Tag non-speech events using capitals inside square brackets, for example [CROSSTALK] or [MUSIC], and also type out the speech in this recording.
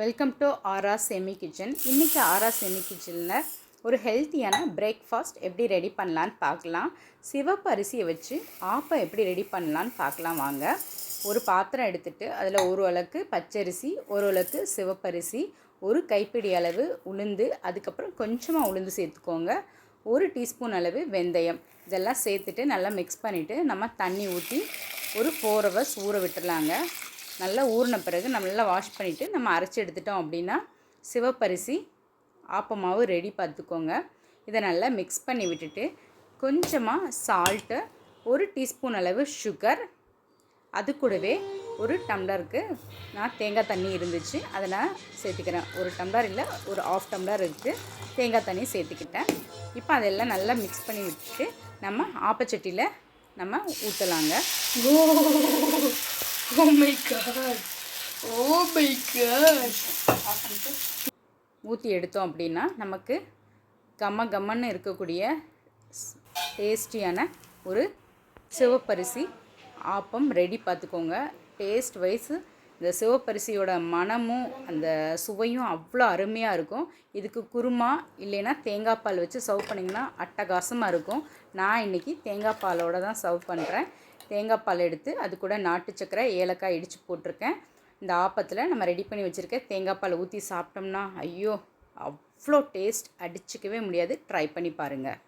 Welcome to Aara Semi kitchen இன்றைக்கி ஆரா semi கிச்சனில் ஒரு ஹெல்த்தியான பிரேக்ஃபாஸ்ட் எப்படி ரெடி பண்ணலான்னு பார்க்கலாம். சிவப்பு அரிசியை வச்சு ஆப்பம் எப்படி ரெடி பண்ணலான்னு பார்க்கலாம் வாங்க. ஒரு பாத்திரம் எடுத்துகிட்டு அதில் ஒரு அளவுக்கு பச்சரிசி ஒரு அளவுக்கு சிவப்பரிசி ஒரு கைப்பிடி அளவு உளுந்து அதுக்கப்புறம் கொஞ்சமாக உளுந்து சேர்த்துக்கோங்க. ஒரு டீஸ்பூன் அளவு வெந்தயம். இதெல்லாம் சேர்த்துட்டு நல்லா மிக்ஸ் பண்ணிவிட்டு நம்ம தண்ணி ஊற்றி ஒரு ஃபோர் ஹவர்ஸ் ஊற விட்டுடலாங்க. நல்லா ஊறின பிறகு நல்லா வாஷ் பண்ணிவிட்டு நம்ம அரைச்சி எடுத்துட்டோம் அப்படின்னா சிவப்பரிசி ஆப்பமாவு ரெடி பார்த்துக்கோங்க. இதை நல்லா மிக்ஸ் பண்ணி விட்டுட்டு கொஞ்சமாக சால்ட்டு ஒரு டீஸ்பூன் அளவு சுகர் அது கூடவே ஒரு டம்ளருக்கு நான் தேங்காய் தண்ணி இருந்துச்சு. அதை நான் சேர்த்துக்கிறேன். ஒரு டம்ளர் இல்லை ஒரு ஆஃப் டம்ளர் இருக்குது தேங்காய் தண்ணி சேர்த்துக்கிட்டேன். இப்போ அதெல்லாம் நல்லா மிக்ஸ் பண்ணி விட்டுட்டு நம்ம ஆப்பச்சட்டியில் நம்ம ஊற்றலாங்க [LAUGHS] Oh my god. Oh my god. ஊற்றி எடுத்தோம் அப்படின்னா நமக்கு கம்ம கம்மன்னு இருக்கக்கூடிய டேஸ்டியான ஒரு சிவப்பரிசி ஆப்பம் ரெடி பார்த்துக்கோங்க டேஸ்ட் வைஸு இந்த சிவப்பரிசியோட மனமும் அந்த சுவையும் அவ்வளோ அருமையாக இருக்கும். இதுக்கு குருமா இல்லைன்னா தேங்காய் பால் வச்சு சர்வ் பண்ணிங்கன்னா அட்டகாசமாக இருக்கும். நான் இன்றைக்கி தேங்காய் பாலோடு தான் சர்வ் பண்ணுறேன் தேங்காய் பால் எடுத்து அது கூட நாட்டு சக்கரை ஏலக்காய் இடித்து போட்டிருக்கேன். இந்த ஆப்பத்தில் நம்ம ரெடி பண்ணி வச்சுருக்க தேங்காய் பால் ஊற்றி சாப்பிட்டோம்னா ஐயோ அவ்வளோ டேஸ்ட் அடிச்சுக்கவே முடியாது. ட்ரை பண்ணி பாருங்கள்